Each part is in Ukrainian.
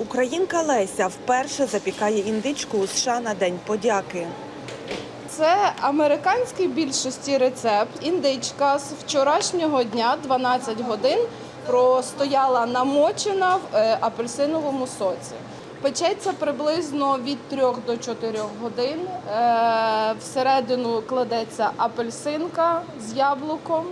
Українка Леся вперше запікає індичку у США на День подяки. Це американський більшості рецепт. Індичка з вчорашнього дня 12 годин простояла намочена в е, апельсиновому соці. Печеться приблизно від 3 до 4 годин. Е, Всередину кладеться апельсинка з яблуком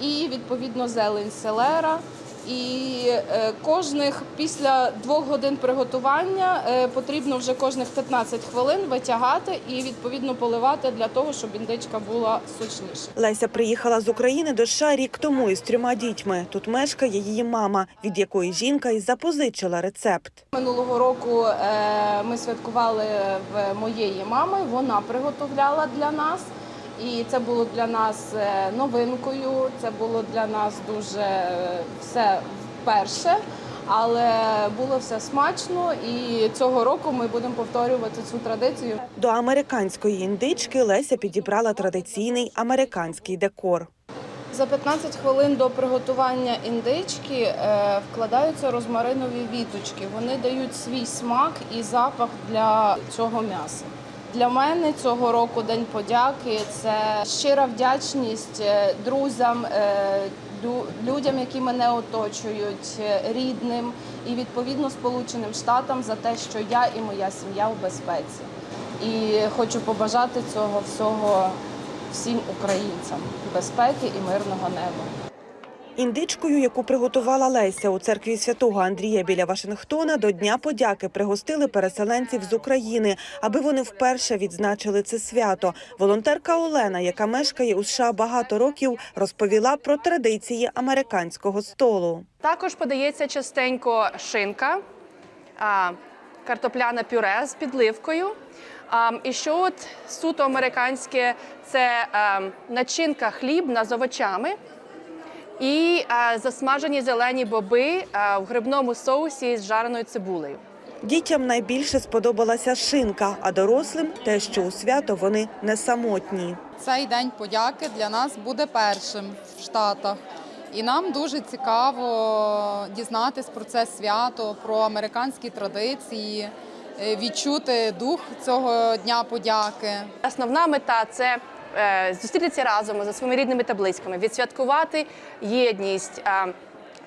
і відповідно зелень селера. І е, кожних після двох годин приготування е, потрібно вже кожних 15 хвилин витягати і відповідно поливати для того, щоб індичка була сочніша. Леся приїхала з України до США рік тому із трьома дітьми. Тут мешкає її мама, від якої жінка й запозичила рецепт. Минулого року е, ми святкували в моєї мами. Вона приготовляла для нас. І це було для нас е, новинкою. Це було для нас дуже е, все вперше, але було все смачно. І цього року ми будемо повторювати цю традицію. До американської індички Леся підібрала традиційний американський декор. За 15 хвилин до приготування індички е, вкладаються розмаринові віточки. Вони дають свій смак і запах для цього м'яса. Для мене цього року День подяки це щира вдячність е, друзям, е, людям, які мене оточують, е, рідним і відповідно Сполученим Штатам за те, що я і моя сім'я в безпеці. І хочу побажати цього всього всім українцям безпеки і мирного неба. Індичкою, яку приготувала Леся у церкві святого Андрія біля Вашингтона, до Дня подяки пригостили переселенців з України, аби вони вперше відзначили це свято. Волонтерка Олена, яка мешкає у США багато років, розповіла про традиції американського столу. Також подається частенько шинка, картопляне пюре з підливкою. І що от суто американське це начинка хлібна з овочами і а, засмажені зелені боби а, в грибному соусі з жареною цибулею. Дітям найбільше сподобалася шинка, а дорослим те, що у свято вони не самотні. Цей день подяки для нас буде першим в Штатах. І нам дуже цікаво дізнатись про це свято, про американські традиції, е, відчути дух цього дня подяки. Основна мета це е, зустрітися разом за своїми рідними та близькими, відсвяткувати єдність. е,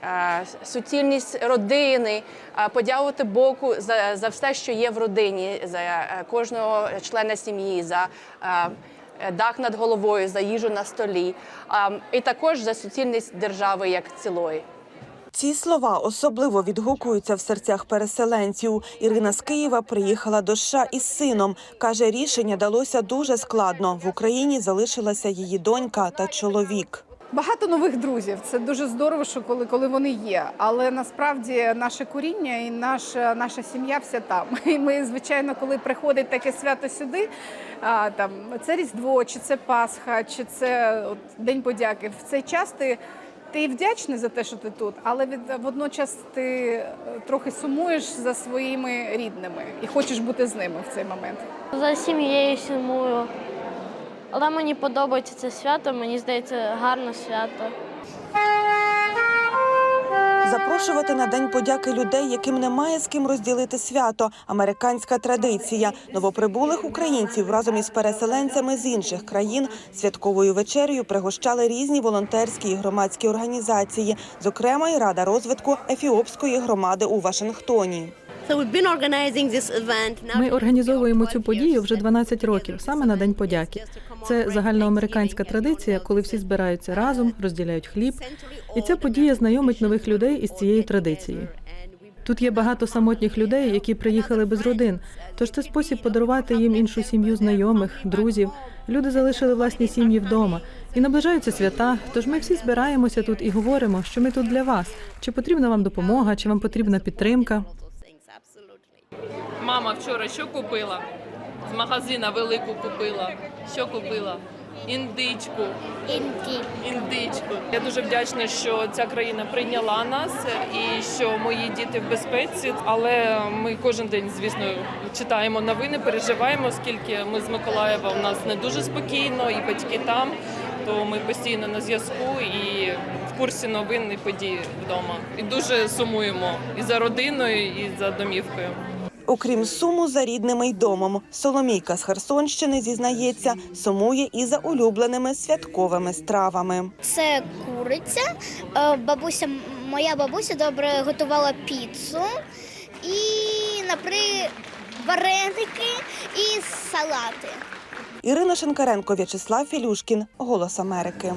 е, Суцільність родини, е, подякувати Богу за, за все, що є в родині, за е, кожного члена сім'ї, за е, дах над головою, за їжу на столі, і також за суцільність держави як цілої. Ці слова особливо відгукуються в серцях переселенців. Ірина з Києва приїхала до США із сином. Каже, рішення далося дуже складно. В Україні залишилася її донька та чоловік. Багато нових друзів. Це дуже здорово, що коли, коли вони є. Але насправді наше коріння і наша, наша сім'я вся там. І ми, звичайно, коли приходить таке свято сюди, а, там це Різдво, чи це Пасха, чи це от, День подяки. В цей час ти. Ти вдячний за те, що ти тут, але від водночас ти е, трохи сумуєш за своїми рідними і хочеш бути з ними в цей момент. За сім'єю сумую. Але мені подобається це свято, мені здається, гарне свято. Запрошувати на день подяки людей, яким немає з ким розділити свято. Американська традиція. Новоприбулих українців разом із переселенцями з інших країн святковою вечерею пригощали різні волонтерські і громадські організації, зокрема і Рада розвитку ефіопської громади у Вашингтоні. Ми організовуємо цю подію вже 12 років, саме на День подяки. Це загальноамериканська традиція, коли всі збираються разом, розділяють хліб. І ця подія знайомить нових людей із цією традицією. Тут є багато самотніх людей, які приїхали без родин. Тож це спосіб подарувати їм іншу сім'ю знайомих, друзів. Люди залишили власні сім'ї вдома і наближаються свята. Тож ми всі збираємося тут і говоримо, що ми тут для вас. Чи потрібна вам допомога, чи вам потрібна підтримка. Мама вчора що купила? З магазина велику купила. Що купила? Індичку. Індичку. Я дуже вдячна, що ця країна прийняла нас і що мої діти в безпеці. Але ми кожен день, звісно, читаємо новини, переживаємо, оскільки ми з Миколаєва у нас не дуже спокійно, і батьки там. То ми постійно на зв'язку і в курсі новин і подій вдома. І дуже сумуємо і за родиною, і за домівкою. Окрім суму за рідними й домом, Соломійка з Херсонщини зізнається, сумує і за улюбленими святковими стравами. Це куриця. Е, Бабуся, моя бабуся добре готувала піцу і, наприклад, вареники і салати. Ірина Шенкаренко, В'ячеслав Філюшкін, Голос Америки.